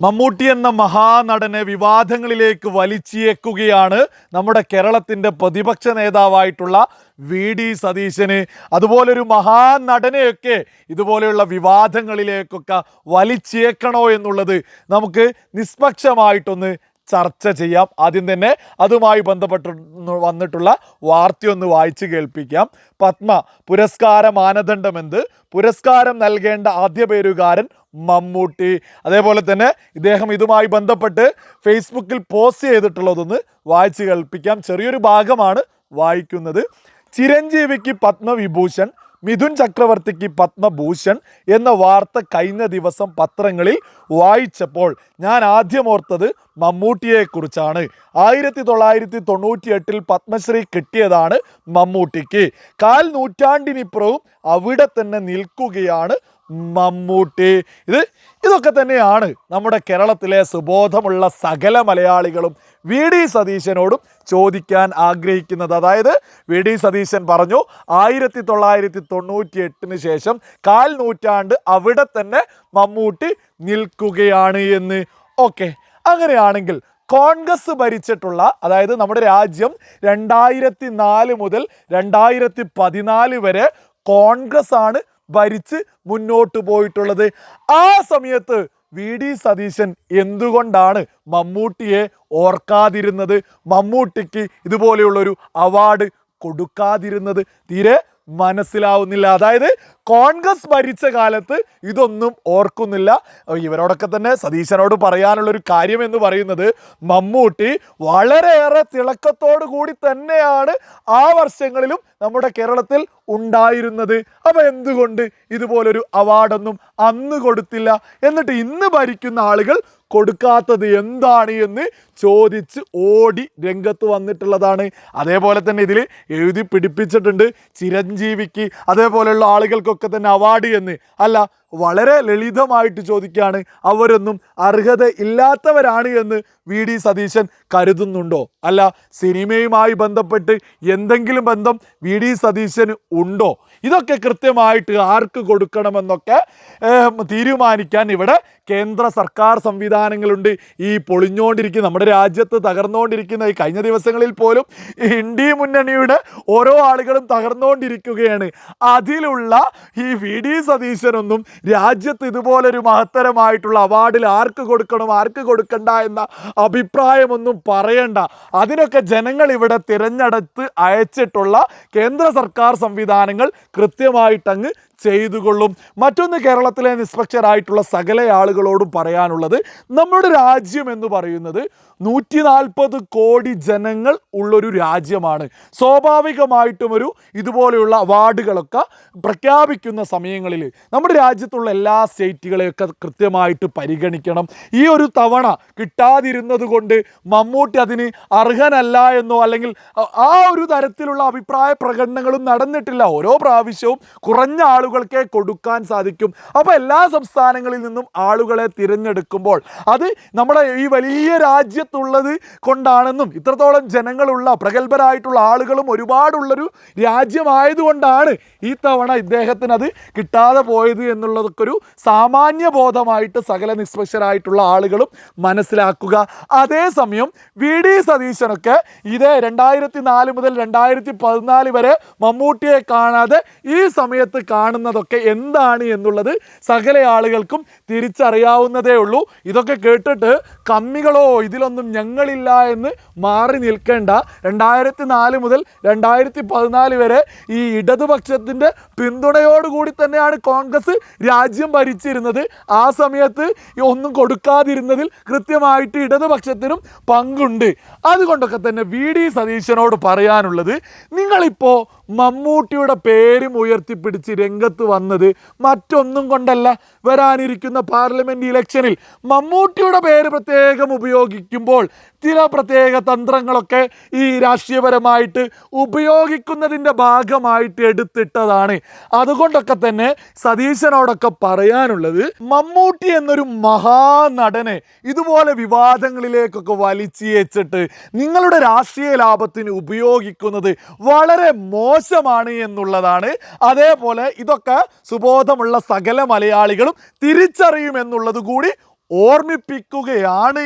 മമ്മൂട്ടി എന്ന മഹാനടനെ വിവാദങ്ങളിലേക്ക് വലിച്ചേക്കുകയാണ് നമ്മുടെ കേരളത്തിന്റെ പ്രതിപക്ഷ നേതാവായിട്ടുള്ള വി ഡി സതീശന്. അതുപോലൊരു മഹാനടനെയൊക്കെ ഇതുപോലെയുള്ള വിവാദങ്ങളിലേക്കൊക്കെ വലിച്ചേക്കണോ എന്നുള്ളത് നമുക്ക് നിഷ്പക്ഷമായിട്ടൊന്ന് ചർച്ച ചെയ്യാം. ആദ്യം തന്നെ അതുമായി ബന്ധപ്പെട്ട് വന്നിട്ടുള്ള വാർത്തയൊന്ന് വായിച്ചു കേൾപ്പിക്കാം. പത്മ പുരസ്കാര മാനദണ്ഡമെന്ത്? പുരസ്കാരം നൽകേണ്ട ആദ്യ പേരുകാരൻ മമ്മൂട്ടി. അതേപോലെ തന്നെ ഇദ്ദേഹം ഇതുമായി ബന്ധപ്പെട്ട് ഫേസ്ബുക്കിൽ പോസ്റ്റ് ചെയ്തിട്ടുള്ളതൊന്ന് വായിച്ചു കേൾപ്പിക്കാം. ചെറിയൊരു ഭാഗമാണ് വായിക്കുന്നത്. ചിരഞ്ജീവിക്ക് പത്മവിഭൂഷൺ മിഥുൻ ചക്രവർത്തിക്ക് പത്മഭൂഷൺ എന്ന വാർത്ത കഴിഞ്ഞ ദിവസം പത്രങ്ങളിൽ വായിച്ചപ്പോൾ ഞാൻ ആദ്യം ഓർത്തത് മമ്മൂട്ടിയെക്കുറിച്ചാണ്. ആയിരത്തി തൊള്ളായിരത്തി തൊണ്ണൂറ്റി എട്ടിൽ പത്മശ്രീ കിട്ടിയതാണ് മമ്മൂട്ടിക്ക്. കാൽ നൂറ്റാണ്ടിനിപ്പുറവും അവിടെ തന്നെ നിൽക്കുകയാണ് മമ്മൂട്ടി. ഇത് ഇതൊക്കെ തന്നെയാണ് നമ്മുടെ കേരളത്തിലെ സുബോധമുള്ള സകല മലയാളികളും വി ഡി സതീശനോടും ചോദിക്കാൻ ആഗ്രഹിക്കുന്നത്. അതായത് വി ഡി സതീശൻ പറഞ്ഞു ആയിരത്തി തൊള്ളായിരത്തി തൊണ്ണൂറ്റി എട്ടിന് ശേഷം കാൽ നൂറ്റാണ്ട് അവിടെ തന്നെ മമ്മൂട്ടി നിൽക്കുകയാണ് എന്ന്. ഓക്കെ അങ്ങനെയാണെങ്കിൽ കോൺഗ്രസ് ഭരിച്ചിട്ടുള്ള അതായത് നമ്മുടെ രാജ്യം രണ്ടായിരത്തി നാല് മുതൽ രണ്ടായിരത്തി പതിനാല് വരെ കോൺഗ്രസ് ആണ് ഭരിച്ച് മുന്നോട്ട് പോയിട്ടുള്ളത്. ആ സമയത്ത് വി ഡി സതീശൻ എന്തുകൊണ്ടാണ് മമ്മൂട്ടിയെ ഓർക്കാതിരുന്നത്? മമ്മൂട്ടിക്ക് ഇതുപോലെയുള്ളൊരു അവാർഡ് കൊടുക്കാതിരുന്നത് തീരെ മനസ്സിലാവുന്നില്ല. അതായത് കോൺഗ്രസ് ഭരിച്ച കാലത്ത് ഇതൊന്നും ഓർക്കുന്നില്ല. ഇവരോടൊക്കെ തന്നെ സതീശനോട് പറയാനുള്ളൊരു കാര്യം എന്ന് പറയുന്നത് മമ്മൂട്ടി വളരെയേറെ തിളക്കത്തോടു കൂടി തന്നെയാണ് ആ വർഷങ്ങളിലും നമ്മുടെ കേരളത്തിൽ ഉണ്ടായിരുന്നത്. അപ്പം എന്തുകൊണ്ട് ഇതുപോലൊരു അവാർഡൊന്നും അന്ന് കൊടുത്തില്ല? എന്നിട്ട് ഇന്ന് ഭരിക്കുന്ന ആളുകൾ കൊടുക്കാത്തത് എന്താണ് എന്ന് ചോദിച്ച് ഓടി രംഗത്ത് വന്നിട്ടുള്ളതാണ്. അതേപോലെ തന്നെ ഇതിൽ എഴുതി പിടിപ്പിച്ചിട്ടുണ്ട് ചിരഞ്ജീവിക്ക് അതേപോലെയുള്ള ആളുകൾക്കൊക്കെ തന്നെ അവാർഡ് എന്ന്. അല്ല വളരെ ലളിതമായിട്ട് ചോദിക്കുകയാണ് അവരൊന്നും അർഹത ഇല്ലാത്തവരാണ് എന്ന് വി ഡി സതീശൻ കരുതുന്നുണ്ടോ? അല്ല സിനിമയുമായി ബന്ധപ്പെട്ട് എന്തെങ്കിലും ബന്ധം വി ഡി സതീശന് ഉണ്ടോ? ഇതൊക്കെ കൃത്യമായിട്ട് ആർക്ക് കൊടുക്കണമെന്നൊക്കെ തീരുമാനിക്കാൻ ഇവിടെ കേന്ദ്ര സർക്കാർ സംവിധാനങ്ങളുണ്ട്. ഈ പൊളിഞ്ഞുകൊണ്ടിരിക്കുന്ന നമ്മുടെ രാജ്യത്ത് തകർന്നുകൊണ്ടിരിക്കുന്ന ഈ കഴിഞ്ഞ ദിവസങ്ങളിൽ പോലും ഇന്ത്യ മുന്നണിയുടെ ഓരോ ആളുകളും തകർന്നുകൊണ്ടിരിക്കുകയാണ് അതിലുള്ള ഈ വി ഡി സതീശനൊന്നും രാജ്യത്ത് ഇതുപോലൊരു മഹത്തരമായിട്ടുള്ള അവാർഡിൽ ആർക്ക് കൊടുക്കണം ആർക്ക് കൊടുക്കണ്ട എന്ന അഭിപ്രായമൊന്നും പറയണ്ട. അതിനൊക്കെ ജനങ്ങൾ ഇവിടെ തിരഞ്ഞെടുത്ത് അയച്ചിട്ടുള്ള കേന്ദ്ര സർക്കാർ സംവിധാനങ്ങൾ കൃത്യമായിട്ടങ്ങ് ചെയ്തുകൊള്ളും. മറ്റൊന്ന് കേരളത്തിലെ നിഷ്പക്ഷരായിട്ടുള്ള സകല ആളുകളോടും പറയാനുള്ളത് നമ്മുടെ രാജ്യം എന്ന് പറയുന്നത് നൂറ്റി നാൽപ്പത് കോടി ജനങ്ങൾ ഉള്ളൊരു രാജ്യമാണ്. സ്വാഭാവികമായിട്ടും ഒരു ഇതുപോലെയുള്ള അവാർഡുകളൊക്കെ പ്രഖ്യാപിക്കുന്ന സമയങ്ങളിൽ നമ്മുടെ രാജ്യത്തുള്ള എല്ലാ സ്റ്റേറ്റുകളെയൊക്കെ കൃത്യമായിട്ട് പരിഗണിക്കണം. ഈ ഒരു തവണ കിട്ടാതിരുന്നത് കൊണ്ട് മമ്മൂട്ടി അതിന് അർഹനല്ല എന്നോ അല്ലെങ്കിൽ ആ ഒരു തരത്തിലുള്ള അഭിപ്രായ പ്രകടനങ്ങളും നടന്നിട്ടില്ല. ഓരോ പ്രാവശ്യവും കുറഞ്ഞ ആളുകൾക്കേ കൊടുക്കാൻ സാധിക്കും. അപ്പോൾ എല്ലാ സംസ്ഥാനങ്ങളിൽ നിന്നും ആളുകളെ തിരഞ്ഞെടുക്കുമ്പോൾ അത് നമ്മുടെ ഈ വലിയ രാജ്യത്തുള്ളത് കൊണ്ടാണെന്നും ഇത്രത്തോളം ജനങ്ങളുള്ള പ്രഗത്ഭരായിട്ടുള്ള ആളുകളും ഒരുപാടുള്ളൊരു രാജ്യമായതുകൊണ്ടാണ് ഈ തവണ ഇദ്ദേഹത്തിന് അത് കിട്ടാതെ പോയത് എന്നുള്ളതൊക്കെ ഒരു സാമാന്യ ബോധമായിട്ട് സകല നിഷ്പക്ഷരായിട്ടുള്ള ആളുകളും മനസ്സിലാക്കുക. അതേസമയം വി. ഡി. സതീശനൊക്കെ ഇത് രണ്ടായിരത്തി നാല് മുതൽ രണ്ടായിരത്തി പതിനാല് വരെ മമ്മൂട്ടിയെ കാണാതെ ഈ സമയത്ത് കാണുന്നതൊക്കെ എന്താണ് എന്നുള്ളത് സകല ആളുകൾക്കും തിരിച്ചറിയാവുന്നതേ ഉള്ളൂ. ഇതൊക്കെ കേട്ടിട്ട് കമ്മികളോ ഇതിലൊന്നും ഞങ്ങളില്ല എന്ന് മാറി നിൽക്കേണ്ട രണ്ടായിരത്തി നാല് മുതൽ രണ്ടായിരത്തി പതിനാല് വരെ ഈ ഇടതുപക്ഷത്തിന്റെ പിന്തുണയോടുകൂടി തന്നെയാണ് കോൺഗ്രസ് രാജ്യം ഭരിച്ചിരുന്നത്. ആ സമയത്ത് ഒന്നും കൊടുക്കാതിരുന്നതിൽ കൃത്യമായിട്ട് ഇടതുപക്ഷത്തിനും പങ്കുണ്ട്. അതുകൊണ്ടൊക്കെ തന്നെ വി ഡി സതീശനോട് പറയാനുള്ളത് നിങ്ങളിപ്പോൾ മമ്മൂട്ടിയുടെ പേരും ഉയർത്തിപ്പിടിച്ച് രംഗത്ത് വന്നത് മറ്റൊന്നും കൊണ്ടല്ല. വരാനിരിക്കുന്ന പാർലമെന്റ് ഇലക്ഷനിൽ മമ്മൂട്ടിയുടെ പേര് പ്രത്യേകം ഉപയോഗിക്കുമ്പോൾ ചില പ്രത്യേക തന്ത്രങ്ങളൊക്കെ ഈ രാഷ്ട്രീയപരമായിട്ട് ഉപയോഗിക്കുന്നതിന്റെ ഭാഗമായിട്ട് എടുത്തിട്ടതാണ്. അതുകൊണ്ടൊക്കെ തന്നെ സതീശനോടൊക്കെ പറയാനുള്ളത് മമ്മൂട്ടി എന്നൊരു മഹാനടനെ ഇതുപോലെ വിവാദങ്ങളിലേക്കൊക്കെ വലിച്ചേച്ചിട്ട് നിങ്ങളുടെ രാഷ്ട്രീയ ലാഭത്തിന് ഉപയോഗിക്കുന്നത് വളരെ മോശമാണ് എന്നുള്ളതാണ്. അതേപോലെ ഇതൊക്കെ സുബോധമുള്ള സകല മലയാളികളും തിരിച്ചറിയുമെന്നുള്ളത് കൂടി ഓർമ്മിപ്പിക്കുകയാണ്.